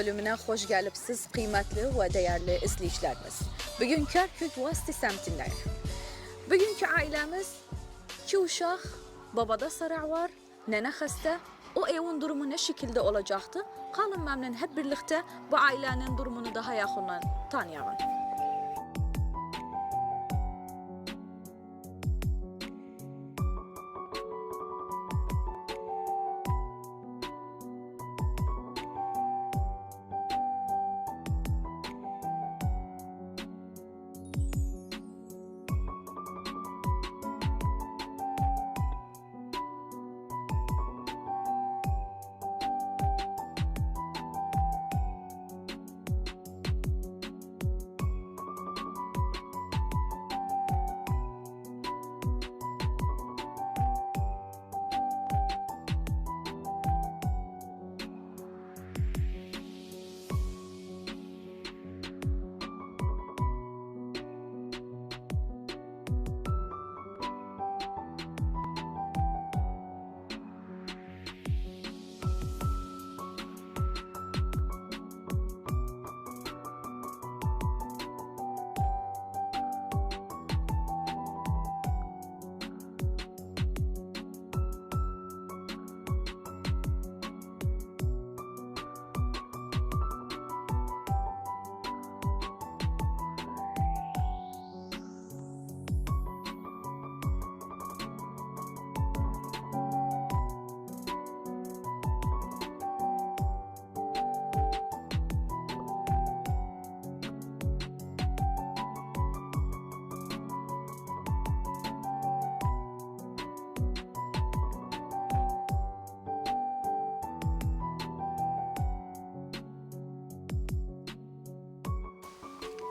bölümüne hoş gelipsiz kıymetli ve değerli izleyicilerimiz. Bugün Kerkük Vasti semtindeyiz. Bugünkü ailemiz iki uşaq, babada saray var, nene hasta. O evin durumu ne şekilde olacaktı? Kalın memnun hep birlikte bu ailenin durumunu daha yakından tanıyalım.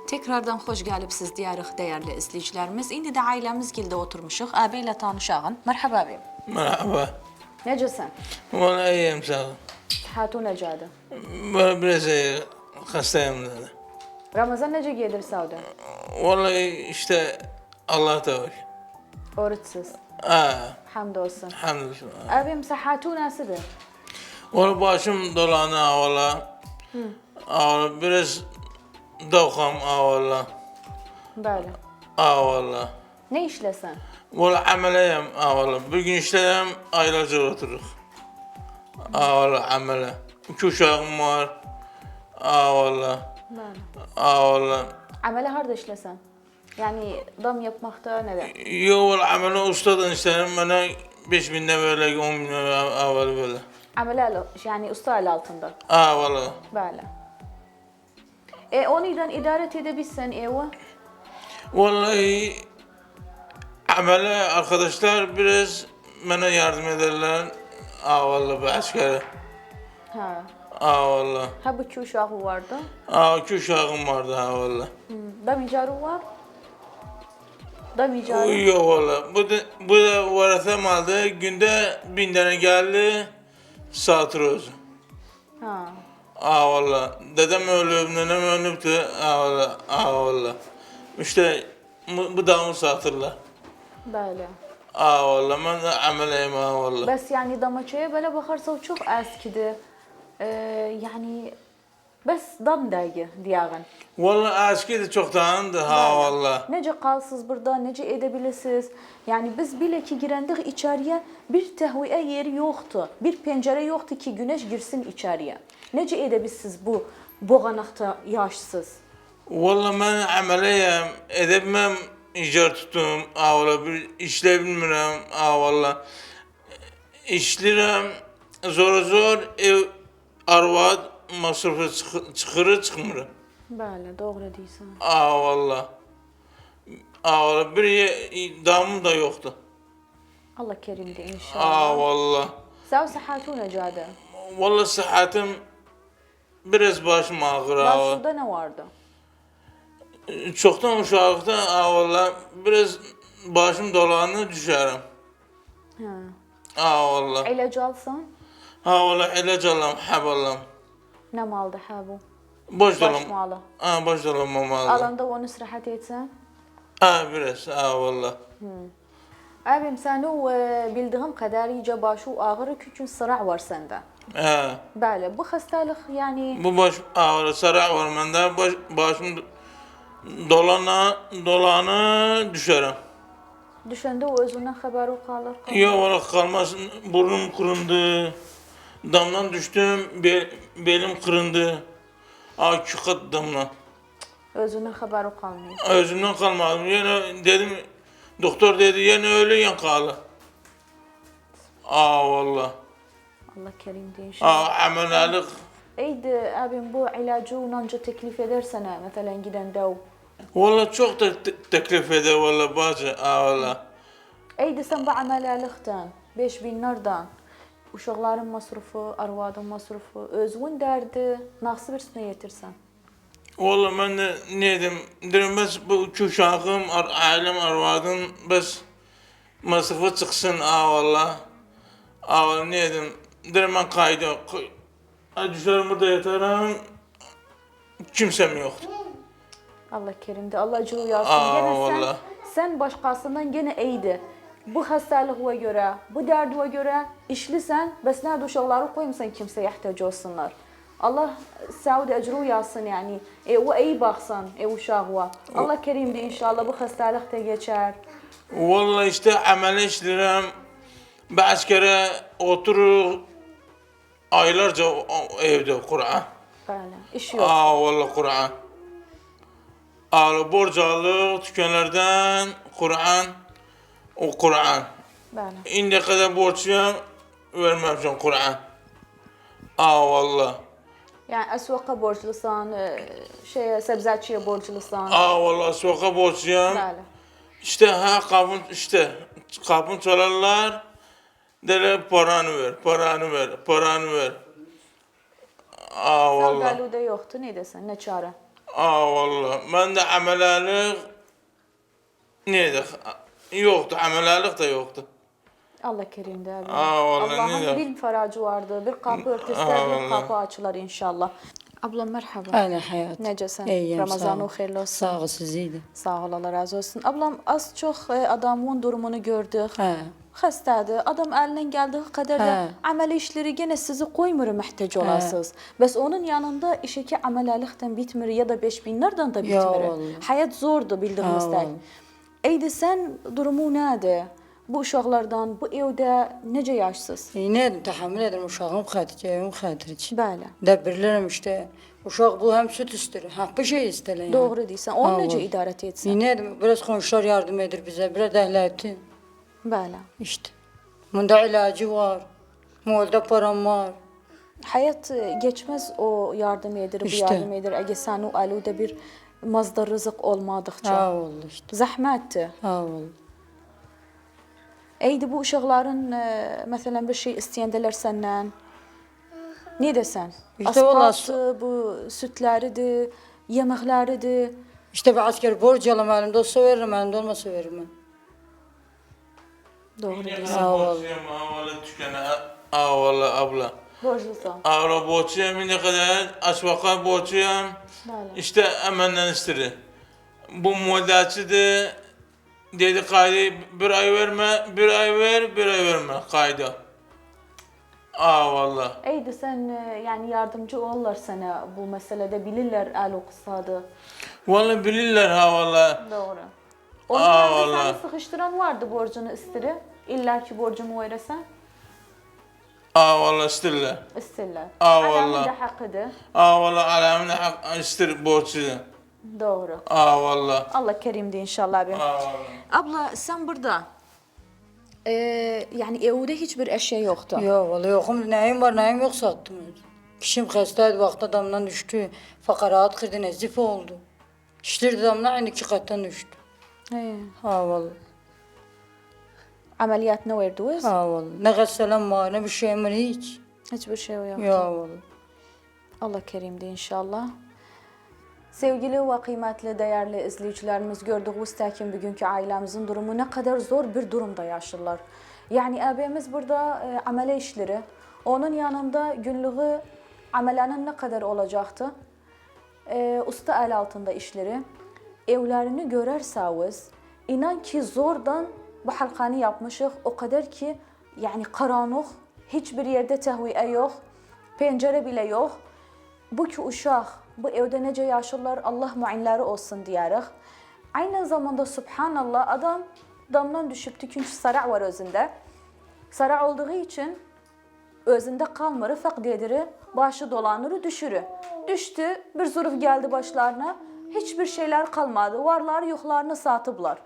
Tekrardan hoş gelipsiz diyarıq değerli izleyicilerimiz. İndi de ailemiz gilde oturmuşuq. Abiyle tanışağın. Merhaba abi. Merhaba. Necesin? Valla iyiyim sağ ol. Hatun necadı? Böyle biraz iyi, hastayım dedi. Ramazan nece gelir Sauda? Vallahi işte Allah da var. Oruçsuz. Ha, Hamdolsun. hamdolsun. Abim sıhhatu nasıldır? Valla başım dolanı ha valla. Ha valla biraz valla. Böyle. Ha valla. Ne işlesen? Valla ameliyim ha valla. Bir gün işlerim aylarca otururuz. Ha valla amele. İki uşağım var. Ha valla. Böyle. Ha valla. Amele harda işlesen? Yani dam yapmakta ne de? Yo valla amele ustadan isterim. Bana 5 bin de böyle 10 bin de ha valla böyle. Amele el- yani usta el altında. Ha valla. E oniden idare edebilsen evi. Vallahi amele arkadaşlar biraz bana yardım ederler. Ha vallahi bir askere. Ha. Ha vallahi. Ha bu iki uşağı vardı. Ha iki uşağım vardı ha vallahi. Hmm. Dam icarı var. Dam icarı. Yok vallahi. Bu da, bu da varasam aldı. Günde bin tane geldi. Satır olsun. Ha. Ha vallahi. Dedem ölüp, nenem ölüptü. Ha vallahi. Ha vallahi. İşte bu, bu damı satırlar. Böyle. Ha vallahi. Ben de ha vallahi. Bes yani damaçaya böyle bakarsa o çok eskidir. Ee, yani bes dam dergi diyağın. Vallahi eski de çoktandı ha vallahi. Nece kalsız burada, nece edebilirsiniz. Yani biz bile ki girendik içeriye bir tehviye yeri yoktu. Bir pencere yoktu ki güneş girsin içeriye. Nece edebilirsiniz bu boğanakta yaşsız? Vallahi ben ameliyim, edemem, icar tutum, vallahi bir işle bilmirəm, ha vallahi. İşlirəm, zor zor ev arvad masrafı çıx çıxırı çıxmırım. Böyle doğru vallahi. Ha vallahi bir damım da yoktu. Allah kerimdi inşallah. Ha vallahi. Sağ sıhhatuna cadı. Vallahi sıhhatim biraz başım ağrır. Başında ne vardı? Çoxdan uşaqlıqda ha vallahi biraz başım dolanır düşərəm. Ha vallahi. İlacı alsan vallahi ilaç alam, hab alam. ne maldı ha bu? Baş dolam. malı. Ha boş dolanmamalı. Alanda onu sırahat etsen. Ha biraz, ha vallahi. Abim sen o e, bildiğim kadarıyla başı ağrı küçük sıra var sende. He. Bəli, bu xəstəlik yəni Bu baş ağrı, sarak var bende. Baş, başım dolana, dolanı düşerim. düşəndə o özündən xəbəri qalır. Yok valla kalmasın. Burnum kırındı. Damdan düştüm. Bel, belim iki kat damla. Özündən xəbəri qalmır. Özümden kalmadım. Yine dedim, doktor dedi yine öyle yan kalı. Aa valla. Allah kerimdir inşallah. Aa ameliyatlık. Eydi abim bu ilacı onanca teklif eder sana mesela gidende o. Valla çok da te- teklif eder valla bacı. Aa valla. Eydi sen bu ameliyalıktan, 5000 nereden? Uşaqların masrufu, arvadın masrufu, özün derdi, nasıl birisine yetirsen. Valla ben de ne dedim, dedim bes bu iki uşağım, ar- ailem, arvadım bes masrafı çıksın aa valla. Aa valla ne dedim, dedim ben kaydı. Düşerim burada yatarım, kimsem yoktu. Allah kerimdir, Allah acı uyasın. Aa, Gene sen, vallahi. sen başkasından gene eydi. Bu hastalığa göre, bu derdine göre işlisen, bes nerede uşaqları koymuşsan kimseye ihtiyaç olsunlar. Allah Saudi ecru uyasın yani. E, o iyi baksan, e uşağa. Allah kerimdir inşallah bu hastalık da geçer. Valla işte amel işlerim, bazı kere oturur aylarca o- o- evde Kur'an. Böyle, iş yok. Aa valla Kur'an. Ağlı borç alır dükkanlardan Kur'an. O Kur'an. Böyle. İndiye kadar borçluyum vermemişim Kur'an. Aa valla. Yani esvaka borçlusan, e, şeye, sebzatçıya borçlusan. Aa valla sokağa borçluyum. Böyle. İşte ha kapın işte kapın çalarlar. Derler paranı ver, paranı ver, paranı ver. Aa valla. Savdaluda yoktu ne desen, ne çare. Aa valla. Ben de amelalık neydi? Yoktu, amelalık da yoktu. Allah kerimdir abi. Aa, vallahi ne Allah'ın de- bir faracı vardı. Bir kapı örtüsü, Aa, bir vallahi. kapı açılar inşallah. Ablam merhaba. Aynen hayat. Necəsən? İyiyim, Ramazanın xeyirli olsun. Sağ ol siz iyiydi. Sağ ol, Allah razı olsun. Ablam az çox e, adamın durumunu gördük. Hə. Xəstədir. Adam əlindən gəldiyi qədər də əməli işləri yenə sizi qoymur məhtac olasınız. Bəs onun yanında işi ki əməlilikdən bitmir ya da 5000lərdən də bitmir. Həyat zordur vallahi. Eydi sən durumu nədir? Bu uşaqlardan bu evdə necə yaşsız? E, ne edim, tahammül ederim uşağım xatir, evim için. Bəli. Dəbirlərəm işte. Uşaq bu hem süt istiyor, hem bir şey yani. Doğru deyirsən. Onu necə idarə etsən? E, ne edim, biraz komşular yardım edir bize, biraz ehliyyətin. Bəli. İşte. Bunda ilacı var. Molda param var. Həyat e, keçməz o yardım edir, bu İşte. yardım edir. Əgər sən o əludə bir mazda rızıq olmadıqca. Ha vallahi işte. Zəhmətdir. Ha vallahi. Eydi bu uşaqların e, məsələn bir şey istəyəndələr səndən. Nə desən? İşte vallahi Asfaltı, bu sütləridir, yeməkləridir. İşte bir asker borç alam elimde olsa veririm, elimde olmasa veririm. Doğru Ne deyirsən. kadar borçluyum, aa valla dükkana, aa valla abla. Borclusan. Aa borçluyum, ne kadar asfaka borçluyum. İşte emenden istedi. Bu modelçidir. Dedi kaydı bir ay verme, bir ay ver, bir ay verme kaydı. Aa valla. Eydi sən e, yəni yardımcı olurlar sənə bu məsələdə bilirlər əl oxusadı. Valla bilirler ha valla. Doğru. Onun Aa, yanında vallahi. səni sıxışdıran vardı borcunu istiri. İlla ki borcumu verəsən, Aa valla isterler. istirlər. Aa, Adamın vallahi. da haqqıdır. Aa valla alemine hak ister borçlu. Doğru. Aa valla. Allah kerimdir inşallah abi. Aa valla. Abla sen burada e, yani evde hiçbir eşya yoktu. Yok vallahi yokum. Neyim var neyim yok sattım. Kişim hastaydı vakti adamdan düştü. Fakarat kırdı nezif oldu. İşleri damla aynı iki kattan düştü. Ha vallahi. Ameliyat ne verdiniz? Ha vallahi. Ne gazetelem var ne bir şeyim var hiç. Hiçbir şey yok. Ya vallahi. Allah kerimdir inşallah. Sevgili ve kıymetli değerli izleyicilerimiz gördüğünüz tekin bugünkü ailemizin durumu ne kadar zor bir durumda yaşlılar. Yani abimiz burada e, amele işleri, onun yanında günlüğü amelenin ne kadar olacaktı? E, usta el altında işleri. Evlerini görerseniz inan ki zordan bu halkanı yapmışız. O kadar ki yani karanlık, hiçbir yerde tehviye yok. pencere bile yok. Bu ki uşaq, bu evde necə yaşırlar, Allah müinləri olsun diyerek. Aynı zamanda subhanallah adam damdan düşüptü çünkü sara var özünde. Sara olduğu için özünde kalmırı fakt ediri, başı dolanırı düşürü. Düştü, bir zuruf geldi başlarına, hiçbir şeyler kalmadı, varlar yoxlarını satıblar.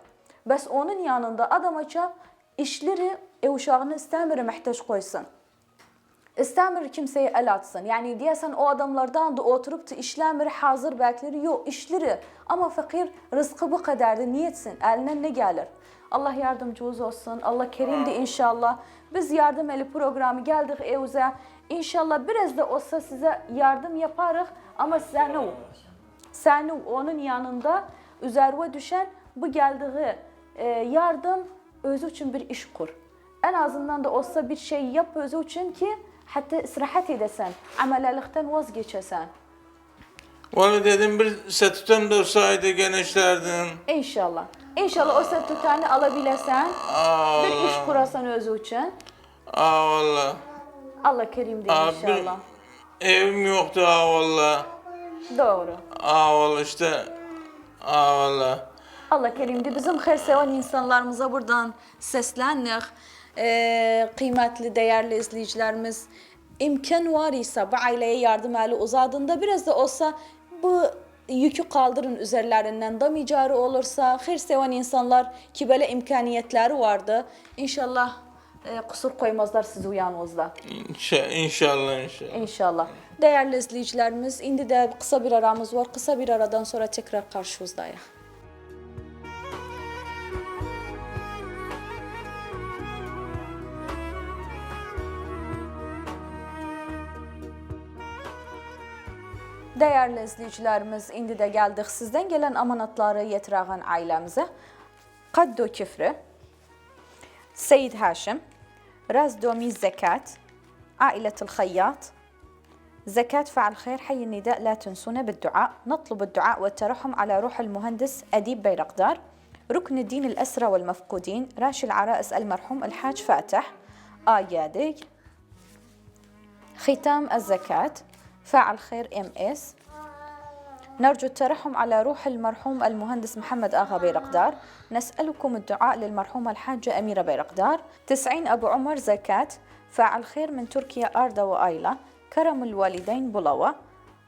Bəs onun yanında adamaca işleri ev uşağını istəmir məhtac qoysun. İstəmir kimsəyə əl atsın. Yəni deyəsən o adamlardan da oturup da işləmir, hazır bəkləri yox, işləri. Amma fəqir rızqı bu qədərdir. Niyə etsin? Əlindən nə gəlir? Allah yardımcınız olsun. Allah kerimdir inşallah. Biz yardım eli programı geldik evuzə. İnşallah biraz da olsa size yardım yaparıq. Ama sen o, sen o, onun yanında üzerine düşen bu geldiği e, yardım özü için bir iş kur. En azından da olsa bir şey yap özü için ki hatta istirahat edesen, amelalıktan vazgeçesen. Valla dedim bir setütem de olsaydı gene işlerdim. İnşallah. İnşallah o statüteni alabilesen, Aa bir iş kurasan özü için. Aa valla. Allah kerimdir Aa, inşallah. evim yoktu aa valla. Doğru. Valla işte. Valla. Allah kerimdir. Bizim xeyirseven insanlarımıza buradan seslendik. Ee, kıymetli, değerli izleyicilerimiz imkan var ise bu aileye yardım eli uzadığında biraz da olsa bu yükü kaldırın üzerlerinden damicarı olursa xeyirseven insanlar ki böyle imkaniyetleri vardı. İnşallah e, kusur koymazlar sizi uyanınızda. İnşa, inşallah inşallah. İnşallah. Değerli izleyicilerimiz, indi de kısa bir aramız var. Kısa bir aradan sonra tekrar karşınızdayız. Değerli izleyicilerimiz, indi de geldik sizden gelen amanatları yetirağın ailemize. Kaddo Küfrü, Seyid Haşim, Razdomi Zekat, عائلة الخياط. زكاة فعل خير حي النداء لا تنسونا بالدعاء. نطلب الدعاء والترحم على روح المهندس أديب بيرقدار. ركن الدين الأسرى والمفقودين. راشي العرائس المرحوم الحاج فاتح. آيادق ختام الزكاة. فاعل خير إم إس. نرجو الترحم على روح المرحوم المهندس محمد آغا بيرقدار. نسألكم الدعاء للمرحومة الحاجة أميرة بيرقدار. تسعين أبو عمر زكاة. فاعل خير من تركيا أردا وآيلا. كرم الوالدين بلوى.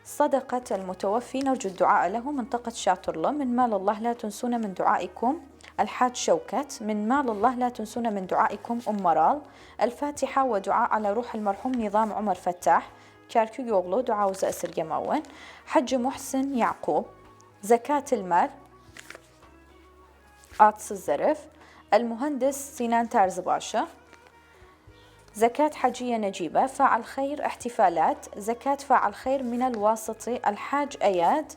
صدقة المتوفي. نرجو الدعاء له. منطقة شاطرلة من مال الله لا تنسونا من دعائكم. الحاج شوكت. من مال الله لا تنسونا من دعائكم أم مرال. الفاتحة ودعاء على روح المرحوم نظام عمر فتاح. كاركو يوغلو دعاء وزأسر جماون حج محسن يعقوب زكاة المال عطس الزرف المهندس سنان تارزباشا زكاة حجية نجيبة فاعل خير احتفالات زكاة فاعل خير من الواسطي الحاج أياد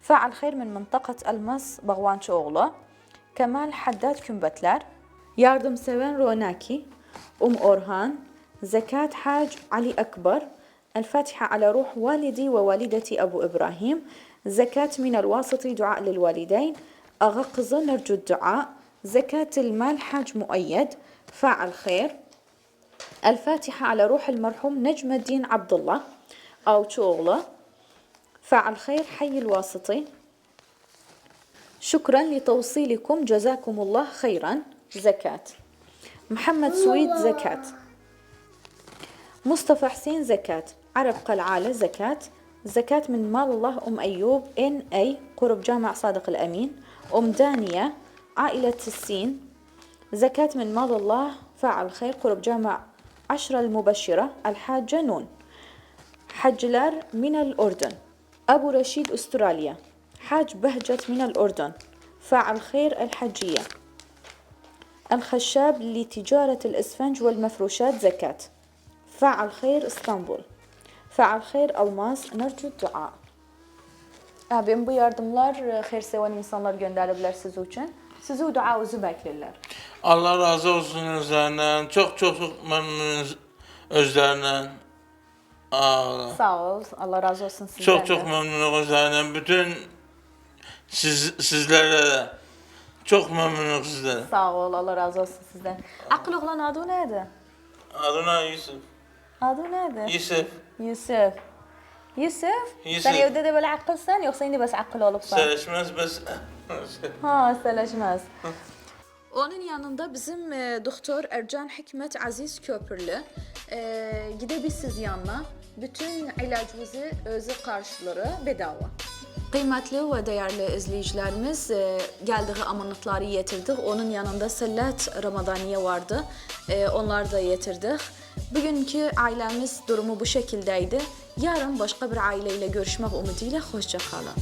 فاعل خير من منطقة المص بغوان شوغلة كمال حداد كمبتلر ياردم سوين روناكي أم أورهان زكاة حاج علي أكبر الفاتحة على روح والدي ووالدتي أبو إبراهيم. زكاة من الواسطي دعاء للوالدين. أغقظ نرجو الدعاء. زكاة المال حاج مؤيد. فاعل خير. الفاتحة على روح المرحوم نجم الدين عبد الله أو شغلة فاعل خير حي الواسطي. شكرا لتوصيلكم. جزاكم الله خيرا. زكاة. محمد سويد زكاة. مصطفى حسين زكاة. عرب قلعالة زكاة. زكاة من مال الله أم أيوب إن أي قرب جامع صادق الأمين. أم دانية عائلة السين. زكاة من مال الله فاعل خير قرب جامع عشرة المبشرة الحاجة نون. حجلر من الأردن. أبو رشيد أستراليا. حاج بهجت من الأردن. فاعل خير الحجية. الخشاب لتجارة الإسفنج والمفروشات زكاة. فاعل خير اسطنبul. Faal Hayır Almaz Nercu Dua. Abim bu yardımlar e, hayırseven insanlar gönderebilir siz için. Sizi duanızı beklerler. Allah razı olsun özlerinden. Çok çok çok memnunuz özlerinden. Aa valla. Sağ ol. Allah razı olsun sizden Çok de. çok memnunum özlerinden. Bütün siz, sizlerle de. Çok memnunum sizden. Sağ ol. Allah razı olsun sizden. Akıl oğlan adı neydi? Adına Yusuf. Adı neydi? Yusuf. Yusuf. sen evde de böyle akılsan yoksa yine bas akıl olupsan? Sevişmez biz. Ha, söyleşmez. Onun yanında bizim e, doktor Ercan Hikmet Aziz Köprülü e, gidebilirsiniz yanına. Bütün ilacınızı özü karşıları bedava. Kıymetli ve değerli izleyicilerimiz e, geldiği amanatları getirdik. Onun yanında Sellet Ramadaniye vardı. E, onları da getirdik. Bugünkü ailemiz durumu bu şekildeydi. Yarın başka bir aileyle görüşmek umuduyla hoşça kalın.